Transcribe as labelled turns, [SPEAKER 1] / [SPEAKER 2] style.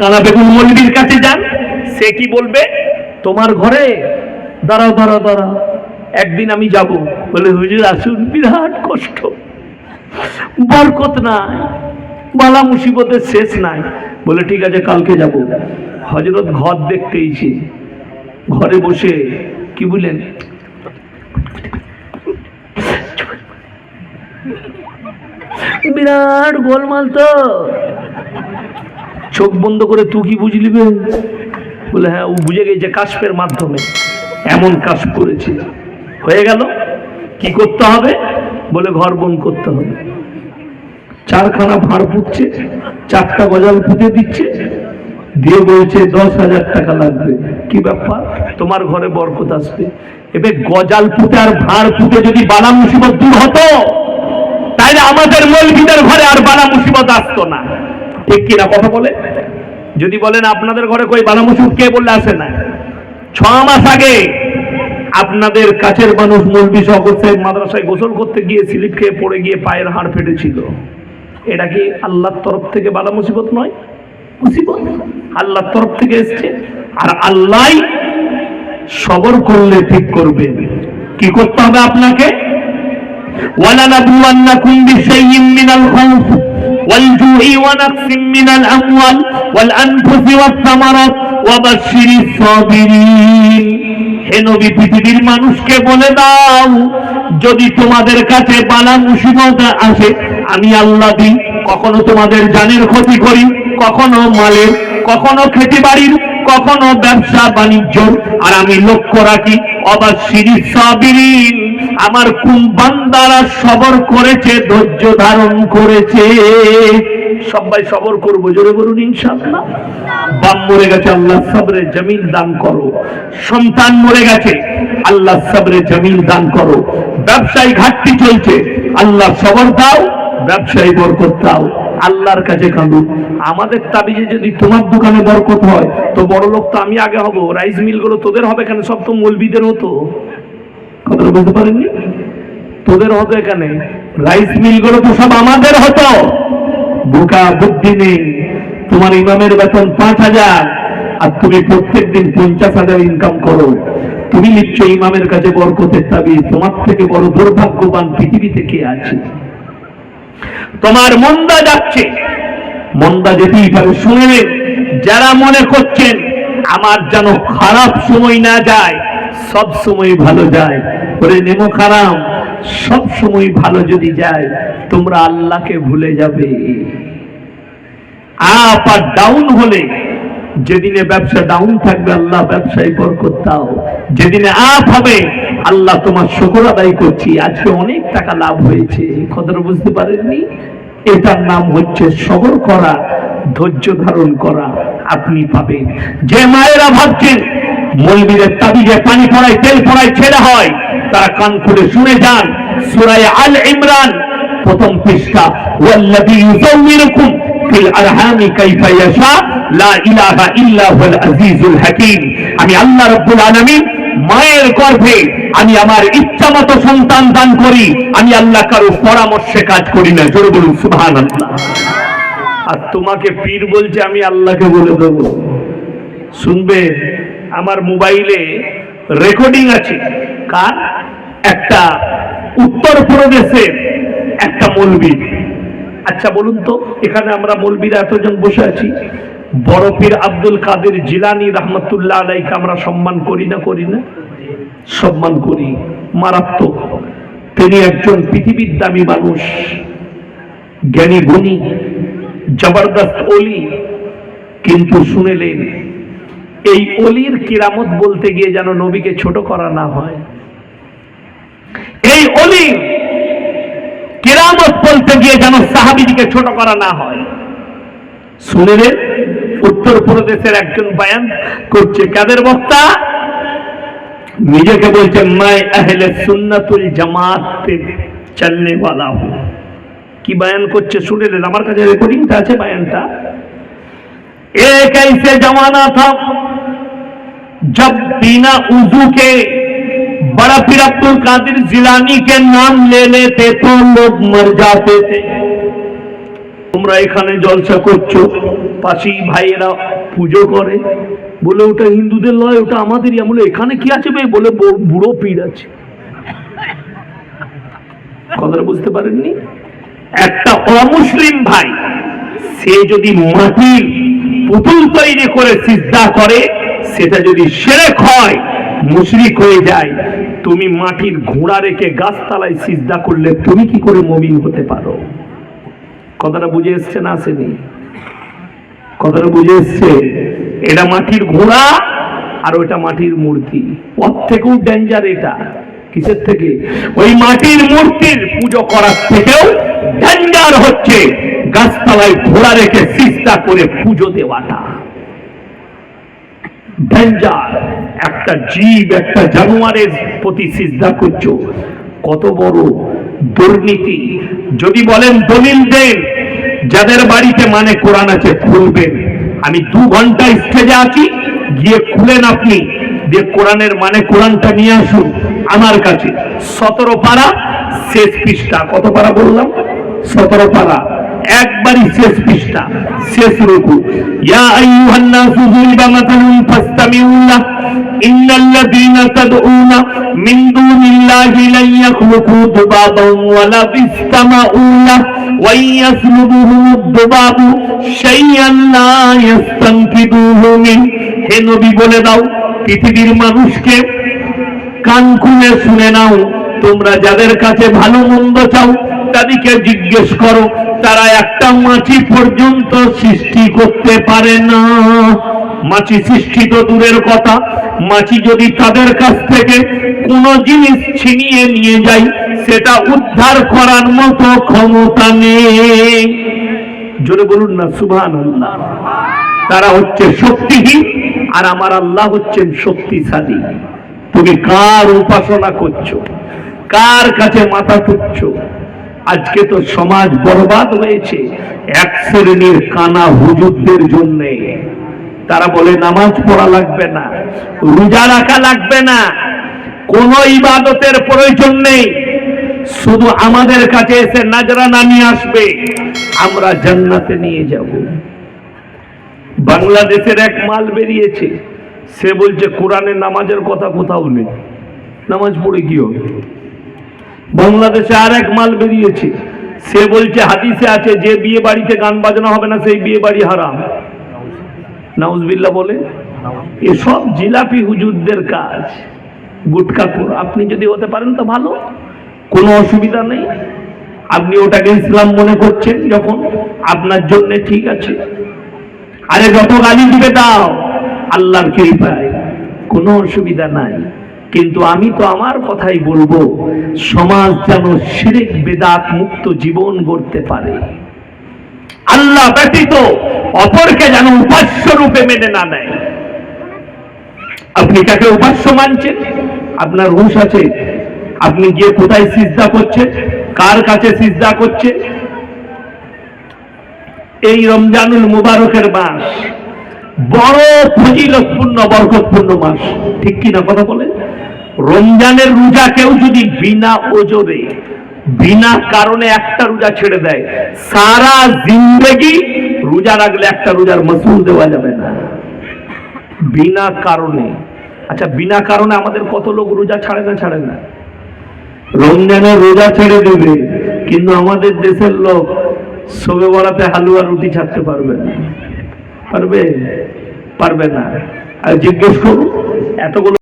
[SPEAKER 1] কানা বেগুন মল্লির কাছে যান। সে কি বলবে? তোমার ঘরে? দাঁড়াও দাঁড়াও দাঁড়াও। একদিন আমি যাব। বলে, হুজুর, আসুন। বিরাট কষ্ট। বরকত নাই। বালা মুসিবতের শেষ নাই। বলে, ঠিক আছে, কালকে যাব। হজরত ঘর দেখতে এসে ঘরে বসে কি বললেন? বিরাট গোলমাল তো। চোখ বন্ধ করে তুই কি বুঝলি বে? বলে হ্যাঁ ও বুঝে গেছে কাশপের মাধ্যমে। এমন কাশ করেছে। হয়ে গেল? কি করতে হবে? বলে, ঘর বন করতে হবে। চারখানা ভাঁড় পুঁতছে, চারটা গজাল পুঁতে দিচ্ছে। দিয়ে বলছে, দশ হাজার টাকা লাগবে। কি ব্যাপার? তোমার ঘরে বরকত আসবে। এবার গজাল পুঁতে আর ভাঁড় পুঁতে যদি বালা মুসিবত দূর হতো তাইলে আমাদের মৌলভীদের ঘরে আর বালা মুসিবত আসতো না। ঠিক কিনা কথা বলে? যদি বলেন আপনাদের ঘরে কই বালা মসুদ কে বললে আসে না? ছ মাস আগে আপনাদের কাছের মানুষ মুরবি শকর সাহেব মাদ্রাসায় গোসল করতে গিয়ে স্লিপ খেয়ে পড়ে গিয়ে পায়ের হাড় ফেটেছিল। এটা কি আল্লাহর তরফ থেকে বালা মুসিবত নয়? মুসিবত। আল্লাহর তরফ থেকে এসছে। আর আল্লাহ সবর করলে ঠিক করবে। কি করতে হবে আপনাকে? ওয়ালা নাবুয়ান্নাকুম বিশাইয়্যিন মিনাল খাউফ। والجوع ونقص من الأموال والأنفس والثمرات وبشر الصابرين হে নবী পৃথিবীর মানুষকে বলে দাও যদি তোমাদের কাছে বালা মুসিবত আসে আমি আল্লাহ দিই কখনো তোমাদের জানের ক্ষতি করি কখনো মালের কখনো খেতে বাড়ির কখনো ব্যবসা বাণিজ্য আর আমি লক্ষ্য রাখি অবা সিঁড়ি সাবিরিন আমার কোন বান্দারা সবর করেছে ধৈর্য ধারণ করেছে? সবাই সবর করব জোরে বলুন ইনশাআল্লাহ। বাপ মরে গেছে আল্লাহ সবরে জমিল দান করো। সন্তান মরে গেছে আল্লাহ সবরে জমিল দান করো। ব্যবসায় ঘাটতি চলছে আল্লাহ সবর দাও ব্যবসায়ী বরকত দাও। আল্লাহর কাছে কাঁদুন আমাদের তাবিজে যদি তোমার দোকানে বরকত হয় তো বড় লোক তো আমি আগে হব রাইস মিলগুলো তোদের হবে কেন? সব তো মলবিদের হতো। কথাটা বুঝতে পারেননি? তোদের হতো এখানে রাইস মিলগুলো তো সব আমাদের হতো। বোকা বুদ্ধি নেই। তোমার ইমামের বেতন পাঁচ হাজার। আর তুমি প্রত্যেক দিন পঞ্চাশ হাজার ইনকাম করো। তুমি নিশ্চয়ই ইমামের কাছে বরকতের দাবি। তোমার থেকে বড় দুর্ভাগ্যবান পৃথিবীতে কে আছে। তোমার মন্দা যাচ্ছে। মন্দা যেতেই পারে। শুনে যারা মনে করছেন, আমার যেন খারাপ সময় না যায় সব সময় ভালো যায়। ওরে নেমো খারাপ সব সময় ভালো যদি যায়, তোমরা আল্লাহকে ভুলে যাবে। আপ আর ডাউন হলে যেদিনে ব্যবসা ডাউন থাকবে, আল্লাহ ব্যবসায় বরকত দাও। যেদিনে আপ হবে, আল্লাহ তোমার শুকর আদায় করছি। আজকে অনেক টাকা লাভ হয়েছে। কথাটা বুঝতে পারেননি? এটার নাম হচ্ছে সবর করা, ধৈর্য ধারণ করা আপনি পাবেন। যে মায়েরা ভাবছেন মলবিরের তাবিজে পানি পড়ায়, তেল পড়ায় ছেড়ে হয়, তারা কান খুলে শুনে যান। সুরায় আল ইমরান, প্রথম পৃষ্ঠা, ওয়াল্লাযী ইউযাউমিরুকুম ফিল আরহামি কাইফা ইয়াশা, লা ইলাহা ইল্লা হুয়াল আজিজুল হাকীম। আমি আল্লাহ রাব্বুল আলামিন মায়ের গর্ভে আমি আমার ইচ্ছা মতো সন্তান দান করি। আমি আল্লাহ কারও পরামর্শে কাজ করি না। জোরে বলুন, সুবহানাল্লাহ। আর তোমাকে পীর বলছে, আমি আল্লাহকে বলে দেবো। শুনবে, আমার মোবাইলে রেকর্ডিং আছে। কার? একটা উত্তর প্রদেশের একটা মলবি। আচ্ছা বলুন তো, এখানে আমরা মলবিরা এতজন বসে আছি। বড় পীর আব্দুল কাদের জিলানি রহমতুল্লাহ আলাইকে আমরা সম্মান করি না করি না? সম্মান করি, মারাত্মক। তিনি একজন পৃথিবীর দামী মানুষ, জ্ঞানী গুণী, জবরদস্ত অলি। কিন্তু শুনেলেন, এই অলির কিরামত বলতে গিয়ে যেন নবীকে ছোট করা না হয়। এই অলি কিরামত বলতে গিয়ে যেন সাহাবিদিকে ছোট করা না হয়। শুনেলেন উত্তর প্রদেশের একজন বায়ান করছে, কাদের বক্তা? নিজেকে বলছে মাই আহলে সুন্নাতুল জামাত পে চলনে वाला हूं কি বায়ান করছে শুনেলেন আমার কাছে রেকর্ডিংটা আছে বায়ানটা एक ऐसे जमाना था जब बिना उजू के बड़ा पीर अब्दुल कादिर जिलानी के नाम ले लेते तो लोग मर जाते थे তোমরা এখানে জলসা করছো পাশেই ভাইয়েরা পুজো করে বলে ওটা হিন্দুদের লয়, ওটা আমাদেরই। আমি বলে, এখানে কি আছে বে? বলে বুড়ো পীর আছে। কথাটা বুঝতে পারেননি? একটা অমুসলিম ভাই, সে যদি মাটির পুতুল তৈরি করে সিদ্ধা করে, সেটা যদি সেরেক হয়, মুশরিক হয়ে যায়, তুমি মাটির ঘোড়া রেখে গাছতলায় সিদ্ধা করলে তুমি কি করে মমিন হতে পারো? কথাটা বুঝে এসছে না আসেনি? কথাটা বুঝে এসছে এটা মাটির ঘোড়া আর ওটা মাটির মূর্তি। ওর থেকেও ডেঞ্জার এটা। কিসের থেকে? ওই মাটির মূর্তির পুজো করার থেকেও ডেঞ্জার হচ্ছে গাছতলায় ঘোড়া রেখে সিস্তা করে পুজো দেওয়াটা। ডেঞ্জার একটা জীব, একটা জানোয়ারের প্রতি সিজদা করছ। কত বড় দুর্নীতি। যদি বলেন দলিল দেন যাদের বাড়িতে মানে কোরআন আছে, খুলবেন। আমি দু ঘণ্টা স্টেজে আছি, গিয়ে খুলেন আপনি যে কোরআনের মানে কোরআনটা নিয়ে আসুন আমার কাছে। সতেরো পারা শেষ পৃষ্ঠা। কত পারা বললাম? সতেরো পারা। একবারই শেষ পৃষ্ঠা। শেষ রুকু। ইয়া আইয়ুহান নাসু যুরিবা মাতালুন ফাসতামিউ লাহ ইন্নাল্লাযীনা তাদউনা, মিন দুনিল্লাহি লান ইয়াখলুকু দুবাবান বিসতামাউ লাহ মিন হে নবী, বলে দাও, পৃথিবীর মানুষকে কান খুলে শুনে নাও। তোমরা যাদের কাছে ভালো মন্দ চাও, তাদেরকে জিজ্ঞেস করো, তারা একটা মাছি পর্যন্ত সৃষ্টি করতে পারে না। মাছি সৃষ্টি তো দূরের কথা। মাছি যদি তাদের কাছ থেকে কোনো জিনিস ছিনিয়ে নিয়ে যায় সেটা উদ্ধার করার মতো ক্ষমতা নেই। জোরে বলুন না সুবহান আল্লাহ তারা হচ্ছে শক্তিহীন, আর আমার আল্লাহ হচ্ছেন শক্তিশালী। তুমি কার উপাসনা করছ? কার কাছে মাথা তুচ্ছ আজকে তো সমাজ বরবাদ হয়েছে, এক শ্রেণির কানা হুজুরদের জন্য। তারা বলে, নামাজ পড়া লাগবে না, রোজা রাখা লাগবে না কোন ইবাদতের প্রয়োজন নেই। শুধু আমাদের কাছে এসে নাজরানা নিয়ে আসবে। আমরা জান্নাতে নিয়ে যাব। বাংলাদেশের এক মাল বেরিয়েছে। সে বলছে, কোরআনের নামাজের কথা কোথাও নেই। নামাজ পড়ে কি হবে। বাংলাদেশে আর এক মাল বেরিয়েছে। সে বলছে, হাদিসে আছে, যে বিয়ে বাড়িতে গান বাজনা হবে না, সেই বিয়ে বাড়ি হারাম। নাউজবিল্লা বলে, এসব জিলাপি হুজুরদের কাজ। গুটকাপুর আপনি যদি হতে পারেন তো ভালো। কোনো অসুবিধা নেই। আপনি ওটাকে ইসলাম মনে করছেন যখন, আপনার জন্য ঠিক আছে। আরে যত গালি দিবে দাও, আল্লাহর কৃপায়। কোনো অসুবিধা নাই। কিন্তু আমি তো আমার কথাই বলব, সমাজ যেন শিরিক, বেদাত মুক্ত জীবন গড়তে পারে। আল্লাহ ব্যতীত অপরকে যেন উপাস্য রূপে মেনে না নেয়। আপনি কাকে উপাস্য মানছেন? আপনার হুশ আছে। আপনি গিয়ে কোথায় সিজদা করছেন কার কাছে সিজদা করছে? এই রমজানুল মুবারকের মাস বড় ফজিলতপূর্ণ, বরকতপূর্ণ মাস। ঠিক কি না কথা বলে? রমজানের রোজা কেউ যদি বিনা ওজরে, বিনা কারণে একটা রোজা ছেড়ে দেয়, সারা জিন্দগি রোজা রাখলে একটা রোজার মসুল দেওয়া যাবে না। বিনা কারণে আচ্ছা বিনা কারণে আমাদের কত লোক রোজা ছাড়ে না ছাড়ে না? রমজানের রোজা ছেড়ে দেবে, কিন্তু আমাদের দেশের লোক সবে বড়াতে হালুয়া রুটি ছাড়তে পারবে না। পারবে? পারবে না। আর জিজ্ঞেস করুন, এতগুলো